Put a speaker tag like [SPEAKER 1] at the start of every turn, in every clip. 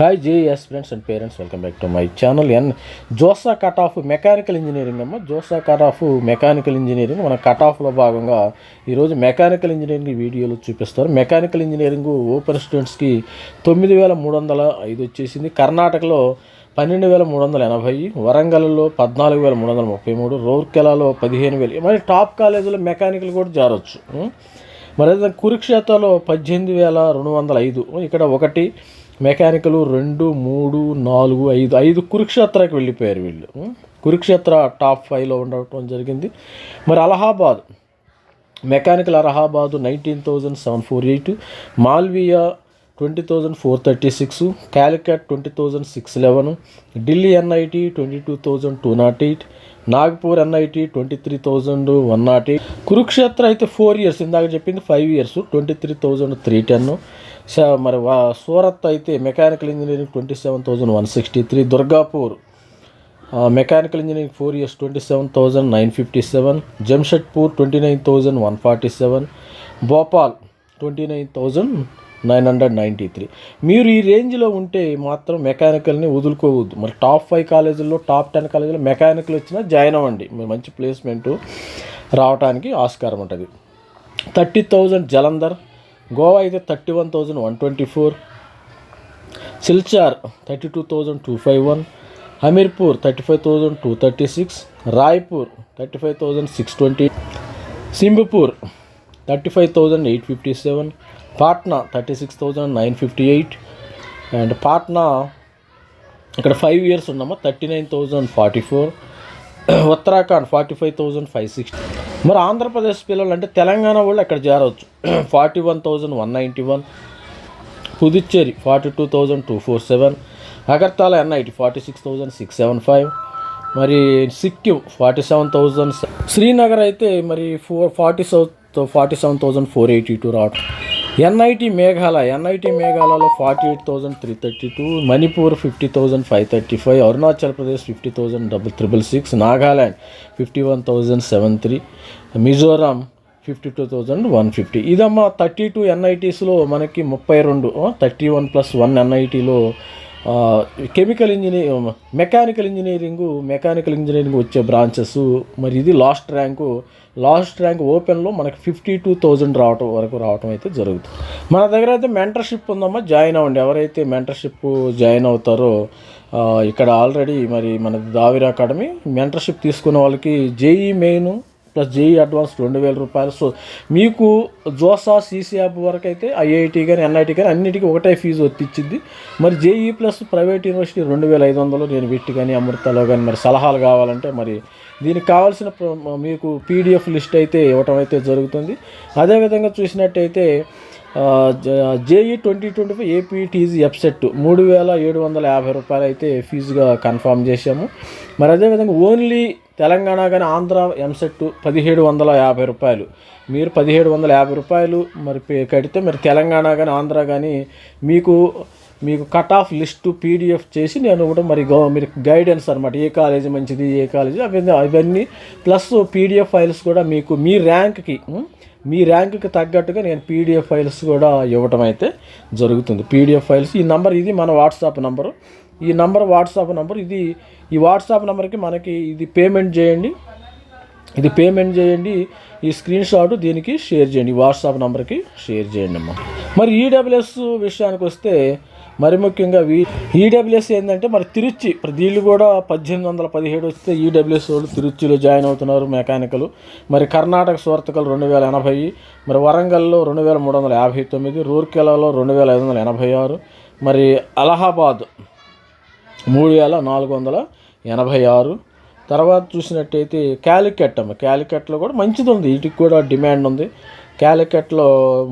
[SPEAKER 1] Hi JS friends and parents welcome back to my channel in JoSAA cut off mechanical engineering అమ్మ. JoSAA cut off mechanical engineering మన cut ఆఫ్లో భాగంగా ఈరోజు mechanical engineering వీడియోలు చూపిస్తారు. Mechanical engineering open స్టూడెంట్స్కి తొమ్మిది వేల మూడు వందల ఐదు వచ్చేసింది. కర్ణాటకలో పన్నెండు వేల మూడు వందల ఎనభై వరంగల్లో పద్నాలుగు వేల మూడు వందల ముప్పై మూడు రౌర్కెలాలో పదిహేను వేలు. మరి టాప్ కాలేజీలో మెకానికల్ కూడా జారొచ్చు. మరి కురుక్షేత్రలో పద్దెనిమిది వేల రెండు వందల ఐదు. ఇక్కడ ఒకటి మెకానికల్ రెండు మూడు నాలుగు ఐదు ఐదు కురుక్షేత్రకి వెళ్ళిపోయారు వీళ్ళు. కురుక్షేత్ర టాప్ ఫైవ్లో ఉండటం జరిగింది. మరి Allahabad. Mechanical Allahabad nineteen thousand seven four eight Malviya twenty thousand four thirty six Calicut twenty thousand six eleven Delhi NIT twenty two thousand two not eight Nagpur NIT twenty three thousand one not eight. Kurukshetra అయితే four years ఇందాక చెప్పింది five years twenty three thousand three ten. మరి వా- సూరత్ అయితే mechanical engineering twenty seven thousand one sixty three Durgapur. Mechanical engineering four years twenty seven thousand nine fifty seven Jamshedpur twenty nine thousand one forty seven Bhopal twenty nine thousand nine hundred ninety three. మీరు ఈ రేంజ్లో ఉంటే మాత్రం మెకానికల్ని వదులుకోవద్దు. మరి top five కాలేజీల్లో top ten కాలేజీలో మెకానికల్ వచ్చినా జాయిన్ అవ్వండి. మీరు మంచి ప్లేస్మెంట్ రావడానికి ఆస్కారం ఉంటుంది. థర్టీ థౌజండ్ జలంధర్ గోవా అయితే thirty one thousand one twenty four. Silchar thirty two thousand two five one. Hamirpur thirty five thousand two thirty six. Raipur thirty five thousand six twenty. Shibpur thirty five thousand eight fifty seven. Patna thirty six thousand nine fifty eight. And Patna ఇక్కడ five years ఉన్నామా thirty nine thousand forty four. Uttarakhand forty five thousand five sixty. మరి ఆంధ్రప్రదేశ్ పిల్లలు అంటే తెలంగాణ వాళ్ళు అక్కడ చేరవచ్చు. Forty one thousand one ninety one Puducherry forty two thousand two four seven Agartala NIT forty six thousand six seven five మరి Sikkim forty seven thousand Srinagar అయితే మరి four forty south forty seven thousand four eighty two రావటం. NIT Meghalaya NIT మేఘాలయలో forty eight thousand three thirty two Manipur fifty thousand five thirty five Arunachal Pradesh fifty thousand double triple six Nagaland fifty one thousand seven three Mizoram fifty two thousand one fifty. ఇదమ్మా thirty two ఎన్ఐటీస్లో మనకి ముప్పై రెండు thirty one plus one ఎన్ఐటీలో chemical engineer mechanical engineering mechanical engineering వచ్చే branches మరి ఇది last rank last rank ఓపెన్లో మనకి ఫిఫ్టీ టూ థౌజండ్ రావటం వరకు రావటం అయితే జరుగుతుంది. మన దగ్గర అయితే మెంటర్షిప్ ఉందమ్మా జాయిన్ అవ్వండి. ఎవరైతే మెంటర్షిప్ జాయిన్ అవుతారో ఇక్కడ ఆల్రెడీ మరి మన దావిరా అకాడమీ మెంటర్షిప్ తీసుకున్న వాళ్ళకి JEE main plus JEE advance రెండు వేల రూపాయలు. సో మీకు జోసా సీసీ యాప్ వరకు అయితే ఐఐటి కానీ ఎన్ఐటి కానీ అన్నిటికీ ఒకటే ఫీజు వచ్చింది మరి జేఈ ప్లస్ ప్రైవేట్ యూనివర్సిటీ రెండు వేల ఐదు వందలు నేను విట్టి కానీ అమృతలో కానీ మరి సలహాలు కావాలంటే మరి దీనికి కావాల్సిన ప్ర- మీకు పీడిఎఫ్ లిస్ట్ అయితే ఇవ్వటం అయితే జరుగుతుంది. అదేవిధంగా చూసినట్టయితే JEE twenty twenty five APTG EAPCET మూడు వేల ఏడు వందల యాభై రూపాయలు అయితే ఫీజుగా కన్ఫామ్ చేశాము. మరి అదేవిధంగా ఓన్లీ తెలంగాణ కానీ ఆంధ్ర ఎంసెట్ పదిహేడు వందల యాభై రూపాయలు. మీరు పదిహేడు వందల యాభై రూపాయలు మరి పే- కడితే మరి తెలంగాణ కానీ ఆంధ్ర కానీ మీకు మీకు కట్ ఆఫ్ లిస్టు పీడిఎఫ్ చేసి నేను కూడా మరి గవ మీరు గైడెన్స్ అనమాట ఏ కాలేజీ మంచిది ఏ కాలేజీ అవన్నీ అవన్నీ ప్లస్ పీడిఎఫ్ ఫైల్స్ కూడా మీకు మీ ర్యాంక్కి మీ ర్యాంక్కి తగ్గట్టుగా నేను పీడిఎఫ్ ఫైల్స్ కూడా ఇవ్వటం అయితే జరుగుతుంది. PDF files. ఈ నంబర్ ఇది మన వాట్సాప్ నంబరు. ఈ నంబర్ వాట్సాప్ నంబర్. ఇది ఈ వాట్సాప్ నెంబర్కి మనకి ఇది పేమెంట్ చేయండి. ఇది పేమెంట్ చేయండి. ఈ స్క్రీన్ షాట్ దీనికి షేర్ చేయండి. వాట్సాప్ నెంబర్కి షేర్ చేయండి అమ్మా. మరి ఈడబ్ల్యూఎస్ విషయానికి వస్తే మరి ముఖ్యంగా వీ ఈడబ్ల్యూఎస్ ఏంటంటే మరి తిరుచి వీళ్ళు కూడా పద్దెనిమిది వందల పదిహేడు వస్తే ఈడబ్ల్యూఎస్ వాళ్ళు తిరుచిలో జాయిన్ అవుతున్నారు మెకానికల్. మరి కర్ణాటక సూరతకల్ రెండు వేల ఎనభై మరి వరంగల్లో రెండు వేల మూడు వందల యాభై తొమ్మిది రూర్కెలాలో రెండు వేల ఐదు వందల ఎనభై ఆరు మరి అలహాబాద్ మూడు వేల నాలుగు వందల ఎనభై ఆరు. తర్వాత చూసినట్టయితే క్యాలికెట్ అమ్మ క్యాలికెట్లో కూడా మంచిది ఉంది. వీటికి కూడా డిమాండ్ ఉంది. క్యాలికెట్లో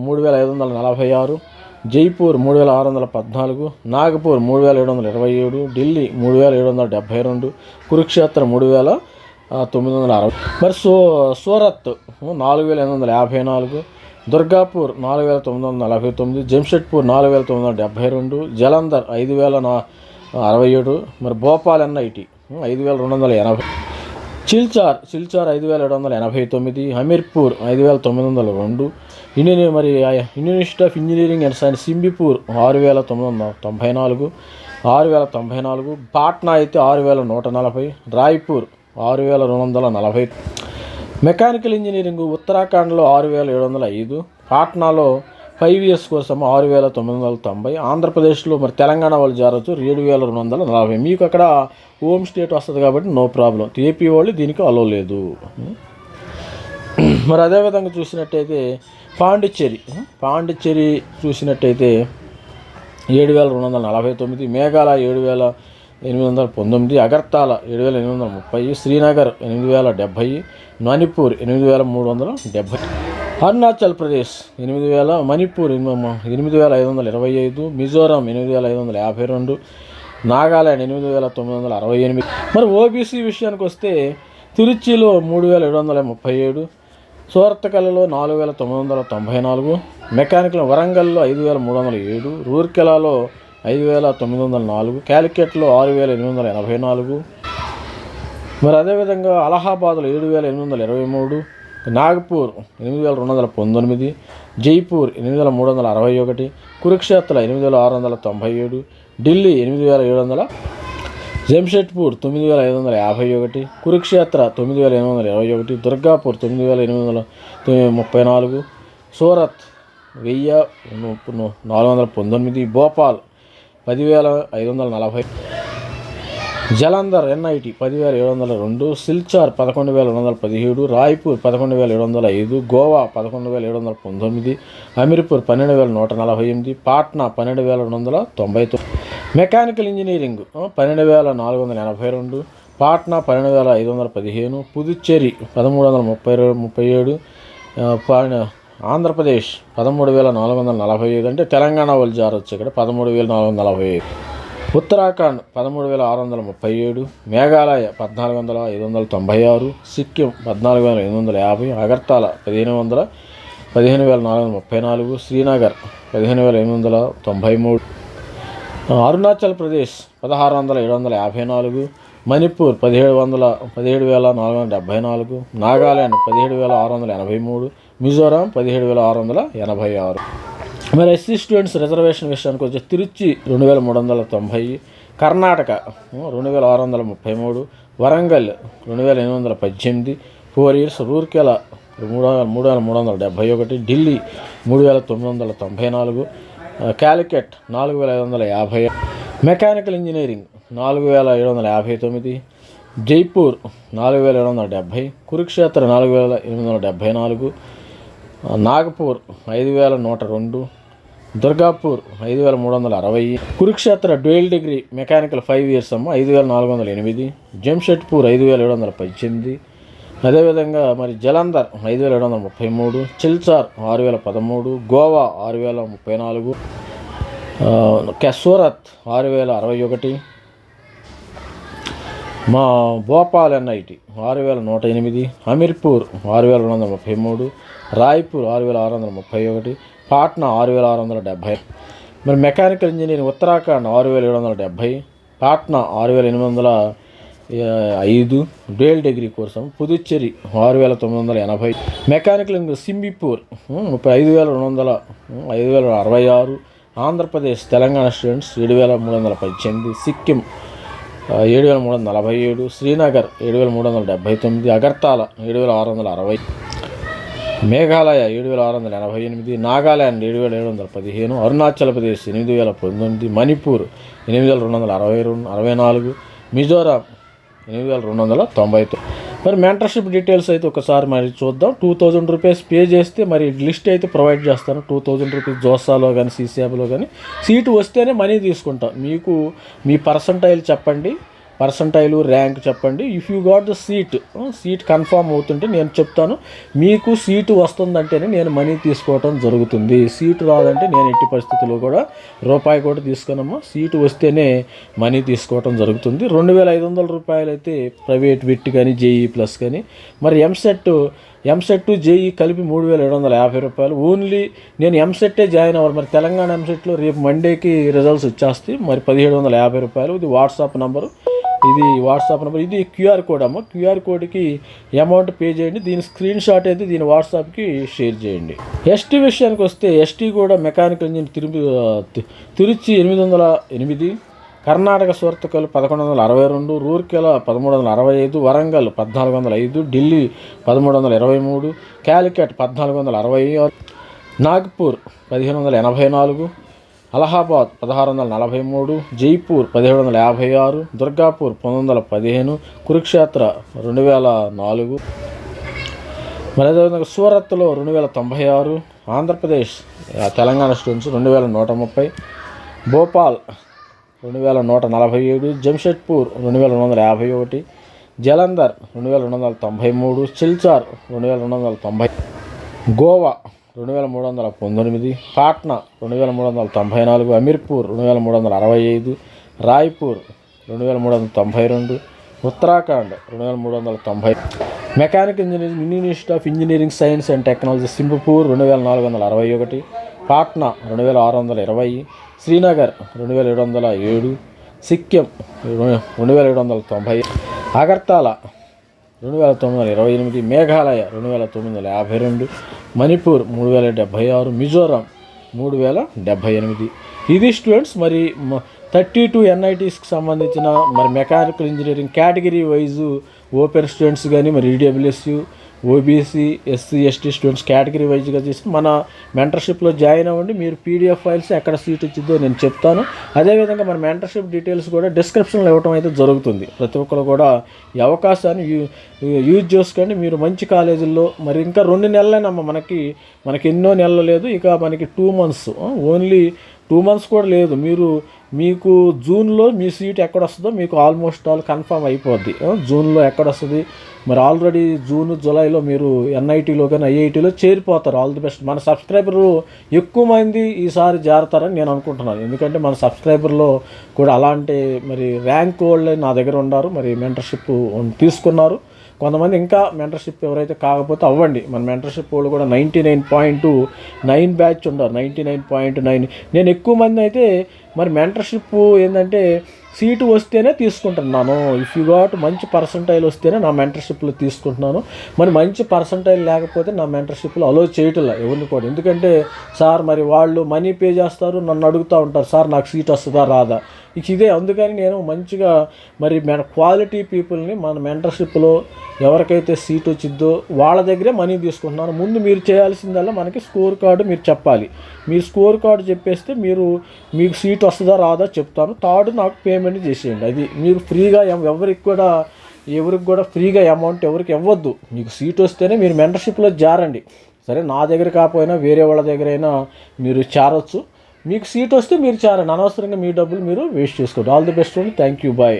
[SPEAKER 1] మూడు వేల ఐదు వందల నలభై ఆరు. జైపూర్ మూడు వేల ఆరు వందల పద్నాలుగు నాగపూర్ మూడు వేల ఏడు వందల ఇరవై ఏడు ఢిల్లీ మూడు వేల ఏడు వందల డెబ్భై రెండు కురుక్షేత్ర మూడు వేల తొమ్మిది వందల అరవై మరి సో సూరత్ నాలుగు వేల ఎనిమిది వందల యాభై నాలుగు దుర్గాపూర్ నాలుగు వేల తొమ్మిది వందల నలభై తొమ్మిది జంషెడ్పూర్ నాలుగు వేల తొమ్మిది వందల డెబ్భై రెండు జలంధర్ ఐదు వేల నా అరవై ఏడు మరి భోపాల్ ఎన్ఐటి ఐదు వేల రెండు వందల ఎనభై చిల్చార్ సిల్చార్ ఐదు వేల ఏడు వందల ఎనభై తొమ్మిది హమీర్పూర్ ఐదు వేల తొమ్మిది వందల రెండు ఇండియన్ మరి Indian institute of engineering and science Shibpur ఆరు వేల తొమ్మిది వందల తొంభై నాలుగు ఆరు వేల తొంభై నాలుగు పాట్నా అయితే ఆరు వేల నూట నలభై రాయ్పూర్ ఆరు వేల రెండు వందల నలభై మెకానికల్ ఇంజనీరింగ్ ఉత్తరాఖండ్లో ఆరు వేల ఏడు వందల ఐదు పాట్నాలో ఫైవ్ ఇయర్స్ కోసం ఆరు వేల తొమ్మిది వందల తొంభై ఆంధ్రప్రదేశ్లో మరి తెలంగాణ వాళ్ళు చేరవచ్చు ఏడు వేల రెండు వందల నలభై. మీకు అక్కడ హోమ్ స్టేట్ వస్తుంది కాబట్టి నో ప్రాబ్లం. ఏపీ వాళ్ళు దీనికి అలో లేదు. మరి అదేవిధంగా చూసినట్టయితే పాండిచ్చేరి పాండిచ్చేరి చూసినట్టయితే ఏడు వేల రెండు వందల నలభై తొమ్మిది మేఘాల ఏడు వేల ఎనిమిది వందల పంతొమ్మిది అగర్తాల ఏడు వేల ఎనిమిది వందల ముప్పై శ్రీనగర్ ఎనిమిది వేల డెబ్భై మణిపూర్ ఎనిమిది వేల మూడు వందల డెబ్భై అరుణాచల్ ప్రదేశ్ ఎనిమిది వేల మణిపూర్ ఎనిమిది ఎనిమిది వేల ఐదు వందల ఇరవై ఐదు మిజోరాం ఎనిమిది వేల ఐదు వందల యాభై రెండు నాగాల్యాండ్ ఎనిమిది వేల తొమ్మిది వందల అరవై ఎనిమిది. మరి ఓబీసీ విషయానికి వస్తే తిరుచిలో మూడు వేల ఏడు వందల ముప్పై ఏడు సువర్తకలలో నాలుగు వేల తొమ్మిది వందల తొంభై నాలుగు మెకానికల్ వరంగల్లో ఐదు వేల మూడు వందల ఏడు రూర్కెలాలో ఐదు వేల తొమ్మిది వందల నాలుగు క్యాలికెట్లో ఆరు వేల ఎనిమిది వందల ఎనభై నాలుగు. మరి అదేవిధంగా అలహాబాద్లో ఏడు వేల ఎనిమిది వందల ఇరవై మూడు నాగపూర్ ఎనిమిది వేల రెండు వందల పంతొమ్మిది జైపూర్ ఎనిమిది వేల మూడు వందల అరవై ఒకటి కురుక్షేత్ర ఎనిమిది వేల ఆరు వందల తొంభై ఏడు ఢిల్లీ ఎనిమిది వేల ఏడు వందల జంషెడ్పూర్ తొమ్మిది వేల ఐదు వందల యాభై ఒకటి కురుక్షేత్ర తొమ్మిది వేల ఎనిమిది వందల ఇరవై ఒకటి దుర్గాపూర్ తొమ్మిది వేల ఎనిమిది వందల తొమ్మిది- ముప్పై నాలుగు సూరత్ వెయ్యి నాలుగు వందల పంతొమ్మిది భోపాల్ పదివేల ఐదు వందల నలభై జలంధర్ ఎన్ఐటి పదివేల ఏడు వందల రెండు సిల్చార్ పదకొండు వేల రెండు వందల పదిహేడు రాయ్పూర్ పదకొండు వేల ఏడు వందల ఐదు గోవా పదకొండు వేల ఏడు వందల పంతొమ్మిది అమీర్పూర్ పన్నెండు వేల నూట నలభై ఎనిమిది పాట్నా పన్నెండు వేల రెండు వందల తొంభై తొమ్మిది మెకానికల్ ఇంజనీరింగ్ పన్నెండు వేల నాలుగు వందల ఎనభై రెండు పాట్నా పన్నెండు వేల ఐదు వందల పదిహేను పుదుచ్చేరి పదమూడు వందల ముప్పై ముప్పై ఏడు ఆంధ్రప్రదేశ్ పదమూడు వేల నాలుగు వందల నలభై ఐదు అంటే తెలంగాణ వాళ్ళు జారొచ్చు ఇక్కడ పదమూడు వేల నాలుగు వందల నలభై ఐదు. ఉత్తరాఖండ్ పదమూడు వేల ఆరు వందల ముప్పై ఏడు మేఘాలయ పద్నాలుగు వందల ఐదు వందల తొంభై ఆరు సిక్కిం పద్నాలుగు వేల ఎనిమిది వందల యాభై అగర్తాల పదిహేను వందల పదిహేను వేల నాలుగు వందల ముప్పై నాలుగు శ్రీనగర్ పదిహేను వేల ఎనిమిది వందల తొంభై మూడు. అరుణాచల్ ప్రదేశ్ పదహారు వందల ఏడు వందల యాభై నాలుగు మణిపూర్ పదిహేడు వందల పదిహేడు వేల నాలుగు వందల డెబ్భై నాలుగు నాగాల్యాండ్ పదిహేడు వేల ఆరు వందల ఎనభై మూడు మిజోరాం పదిహేడు వేల ఆరు వందల ఎనభై ఆరు. మరి ఎస్సీ స్టూడెంట్స్ రిజర్వేషన్ విషయానికి వచ్చి తిరుచి రెండు వేల మూడు వందల తొంభై కర్ణాటక రెండు వేల ఆరు వందల ముప్పై మూడు వరంగల్ రెండు వేల ఎనిమిది వందల పద్దెనిమిది ఫోర్ ఇయర్స్ రూర్కెల మూడు వేల మూడు వేల మూడు వందల డెబ్భై ఒకటి ఢిల్లీ మూడు వేల తొమ్మిది వందల తొంభై నాలుగు క్యాలికెట్ నాలుగు వేల ఐదు వందల యాభై మెకానికల్ ఇంజనీరింగ్ నాలుగు వేల ఏడు వందల యాభై తొమ్మిది జైపూర్ నాలుగు వేల ఏడు వందల డెబ్భై కురుక్షేత్ర నాలుగు వేల ఎనిమిది వందల డెబ్భై నాలుగు నాగపూర్ ఐదు వేల నూట రెండు దుర్గాపూర్ ఐదు వేల మూడు వందల అరవై Kurukshetra dual degree mechanical five years అమ్మ ఐదు వేల నాలుగు వందల ఎనిమిది జంషెడ్పూర్ ఐదు వేల ఏడు వందల పద్దెనిమిది అదేవిధంగా మరి జలంధర్ ఐదు వేల ఏడు వందల ముప్పై మూడు చిల్చార్ ఆరు వేల పదమూడు గోవా ఆరు వేల ముప్పై నాలుగు కెసూరత్ ఆరు వేల అరవై ఒకటి మా భోపాల్ ఎన్ఐటి ఆరు వేల నూట ఎనిమిది హమీర్పూర్ ఆరు వేల రెండు వందల ముప్పై మూడు రాయ్పూర్ ఆరు వేల ఆరు వందల ముప్పై ఒకటి పాట్నా ఆరు వేల ఆరు వందల డెబ్భై మరి మెకానికల్ ఇంజనీరింగ్ ఉత్తరాఖండ్ ఆరు వేల ఏడు వందల డెబ్భై పాట్నా ఆరు వేల ఎనిమిది వందల ఐదు డ్యూయల్ డిగ్రీ కోసం పుదుచ్చేరి ఆరు వేల తొమ్మిది వందల ఎనభై. మెకానికల్ సింబిపూర్ ముప్పై ఐదు వేల రెండు వందల ఐదు వేల అరవై ఆరు. ఆంధ్రప్రదేశ్ తెలంగాణ స్టూడెంట్స్ ఏడు వేల మూడు వందల పద్దెనిమిది. సిక్కిం ఏడు వేల మూడు వందల నలభై ఏడు. శ్రీనగర్ ఏడు వేల మూడు వందల డెబ్బై తొమ్మిది. అగర్తాల ఏడు వేల ఆరు వందల అరవై. మేఘాలయ ఏడు వేల ఆరు వందల ఎనభై ఎనిమిది. నాగాల్యాండ్ ఏడు వేల ఏడు వందల పదిహేను. అరుణాచల్ ప్రదేశ్ ఎనిమిది వేల పంతొమ్మిది. మణిపూర్ ఎనిమిది వేల రెండు వందల అరవై రెండు అరవై నాలుగు. మిజోరాం ఎనిమిది వేల రెండు వందల తొంభై మరి మెంటర్షిప్ డీటెయిల్స్ అయితే ఒకసారి మరి చూద్దాం. టూ థౌజండ్ రూపీస్ పే చేస్తే మరి లిస్ట్ అయితే ప్రొవైడ్ చేస్తాను. టూ థౌజండ్ రూపీస్ జోసాలో కానీ సీసీఎబ్లో కానీ సీటు వస్తేనే మనీ తీసుకుంటాం. మీకు మీ పర్సంటైల్ చెప్పండి. పర్సంటైలు ర్యాంక్ చెప్పండి. If you got the seat seat confirm అవుతుంటే నేను చెప్తాను. మీకు సీటు వస్తుందంటేనే నేను మనీ తీసుకోవటం జరుగుతుంది. సీటు రాదంటే నేను ఎట్టి పరిస్థితుల్లో కూడా రూపాయి కూడా తీసుకున్నాము సీటు వస్తేనే మనీ తీసుకోవటం జరుగుతుంది. రెండు వేల ఐదు వందల రూపాయలు అయితే ప్రైవేట్ విట్ కానీ జేఈ ప్లస్ కానీ. మరి ఎంసెట్ ఎంసెట్ జేఈ కలిపి మూడు వేల ఏడు వందల యాభై రూపాయలు. ఓన్లీ నేను ఎంసెట్టే జాయిన్ అవ్వాలి. మరి తెలంగాణ ఎంసెట్లో రేపు మండేకి రిజల్ట్స్ వచ్చేస్తాయి. మరి పదిహేడు వందల యాభై రూపాయలు. ఇది వాట్సాప్ నంబరు ఇది వాట్సాప్ నెంబర్. ఇది క్యూఆర్ కోడ్ అమ్మ. క్యూఆర్ కోడ్కి అమౌంట్ పే చేయండి. దీని స్క్రీన్ షాట్ అయితే దీని వాట్సాప్కి షేర్ చేయండి. ఎస్టీ విషయానికి వస్తే ఎస్టీ కూడా మెకానికల్ ఇంజిన్ తిరుపతి తిరుచి ఎనిమిది వందల ఎనిమిది కర్ణాటక సూర్తకల్ పదకొండు వందల అరవై రెండు రూర్కెల పదమూడు వందల అరవై ఐదు వరంగల్ పద్నాలుగు వందల ఐదు ఢిల్లీ పదమూడు వందల ఇరవై మూడు క్యాలికట్ పద్నాలుగు వందల అరవై ఆరు నాగ్పూర్ పదిహేను వందల ఎనభై నాలుగు అలహాబాద్ పదహారు వందల నలభై మూడు జైపూర్ పదిహేడు వందల యాభై ఆరు దుర్గాపూర్ పంతొమ్మిది వందల పదిహేను కురుక్షేత్ర రెండు వేల నాలుగు మరి అదేవిధంగా సూరత్లో రెండు వేల తొంభై ఆరు ఆంధ్రప్రదేశ్ తెలంగాణ స్టూడెంట్స్ రెండు వేల నూట ముప్పై భోపాల్ రెండు వేల నూట నలభై ఏడు జంషెడ్పూర్ రెండు వేల రెండు వందల యాభై ఒకటి జలంధర్ రెండు వేల రెండు వందల తొంభై మూడు సిల్చార్ రెండు వేల రెండు వందల తొంభై గోవా రెండు వేల మూడు వందల పంతొమ్మిది పాట్నా రెండు వేల మూడు వందల తొంభై నాలుగు అమీర్పూర్ రెండు వేల మూడు వందల అరవై ఐదు రాయ్పూర్ రెండు వేల మూడు వందల తొంభై రెండు ఉత్తరాఖండ్ రెండు వేల మూడు వందల తొంభై mechanic engineering Indian institute of engineering science and technology Singapore రెండు వేల నాలుగు వందల అరవై ఒకటి పాట్నా రెండు వేల ఆరు వందల ఇరవై శ్రీనగర్ రెండు వేల ఏడు వందల ఏడు సిక్కిం రెండు వేల ఏడు వందల తొంభై అగర్తాల రెండు వేల తొమ్మిది వందల ఇరవై ఎనిమిది మేఘాలయ రెండు వేల తొమ్మిది వందల యాభై రెండు మణిపూర్ మూడు వేల డెబ్భై ఆరు మిజోరాం మూడు వేల డెబ్భై ఎనిమిది. ఇది స్టూడెంట్స్ మరి థర్టీ టూ ఎన్ఐటీస్కి సంబంధించిన మరి mechanical engineering category wise open students కానీ మరి EWS OBC SC ST students category వైజ్గా చేసి మన మెంటర్షిప్లో జాయిన్ అవ్వండి. మీరు పీడిఎఫ్ ఫైల్స్ ఎక్కడ సీట్ ఇచ్చిద్దో నేను చెప్తాను. అదేవిధంగా మన మెంటర్షిప్ డీటెయిల్స్ కూడా డిస్క్రిప్షన్లో ఇవ్వడం అయితే జరుగుతుంది. ప్రతి ఒక్కరు కూడా ఈ అవకాశాన్ని యూ- యూజ్ చేసుకోండి. మీరు మంచి కాలేజీల్లో మరి ఇంకా రెండు నెలలైనా మనకి మనకి ఎన్నో నెలలు లేదు. ఇక మనకి two months only two months కూడా లేదు. మీరు మీకు జూన్లో మీ సీట్ ఎక్కడ వస్తుందో మీకు ఆల్మోస్ట్ ఆల్ కన్ఫర్మ్ అయిపోద్ది. జూన్లో ఎక్కడ వస్తుంది మరి ఆల్రెడీ జూన్ జూలైలో మీరు ఎన్ఐటీలో కానీ ఐఐటీలో చేరిపోతారు. All the best. మన సబ్స్క్రైబర్ ఎక్కువ మంది ఈసారి జారుతారని నేను అనుకుంటున్నాను. ఎందుకంటే మన సబ్స్క్రైబర్లో కూడా అలాంటి మరి ర్యాంక్ వాళ్ళే నా దగ్గర ఉన్నారు. మరి మెంటర్షిప్ తీసుకున్నారు. కొంతమంది ఇంకా మెంటర్షిప్ ఎవరైతే కాకపోతే అవ్వండి. మన మెంటర్షిప్ వాళ్ళు కూడా ninety nine point nine batch ఉండరు నైంటీ నైన్ పాయింట్ నైన్. నేను ఎక్కువ మంది అయితే మరి మెంటర్షిప్ ఏంటంటే సీటు వస్తేనే తీసుకుంటున్నాను. ఇఫ్ యూ గాట్ మంచి పర్సంటైల్ వస్తేనే నా మెంటర్షిప్లో తీసుకుంటున్నాను. మరి మంచి పర్సంటైల్ లేకపోతే నా మెంటర్షిప్లో అలో చేయటం ఎవరిని కూడా. ఎందుకంటే సార్ మరి వాళ్ళు మనీ పే చేస్తారు నన్ను అడుగుతూ ఉంటారు సార్ నాకు సీట్ వస్తుందా రాదా? ఇక ఇదే అందుకని నేను మంచిగా మరి మన క్వాలిటీ పీపుల్ని మన మెంటర్షిప్లో ఎవరికైతే సీట్ వచ్చిద్దో వాళ్ళ దగ్గరే మనీ తీసుకుంటున్నాను. ముందు మీరు చేయాల్సిందల్లా మనకి స్కోర్ కార్డు మీరు చెప్పాలి. మీ స్కోర్ కార్డు చెప్పేస్తే మీరు మీకు సీట్ వస్తుందా రాదా చెప్తాను. థర్డ్ నాకు పేమెంట్ చేసేయండి. అది మీరు ఫ్రీగా ఎవరికి కూడా ఎవరికి కూడా ఫ్రీగా అమౌంట్ ఎవరికి ఇవ్వద్దు. మీకు సీట్ వస్తేనే మీరు మెంటర్షిప్లో జారండి. సరే నా దగ్గర కాకపోయినా వేరే వాళ్ళ దగ్గర అయినా మీరు చేరొచ్చు. మీకు సీట్ వస్తే మీరు చేరండి అనవసరంగా మీ డబ్బులు మీరు వేస్ట్ చేసుకోండి ఆల్ ది బెస్ట్ అండి. Thank you bye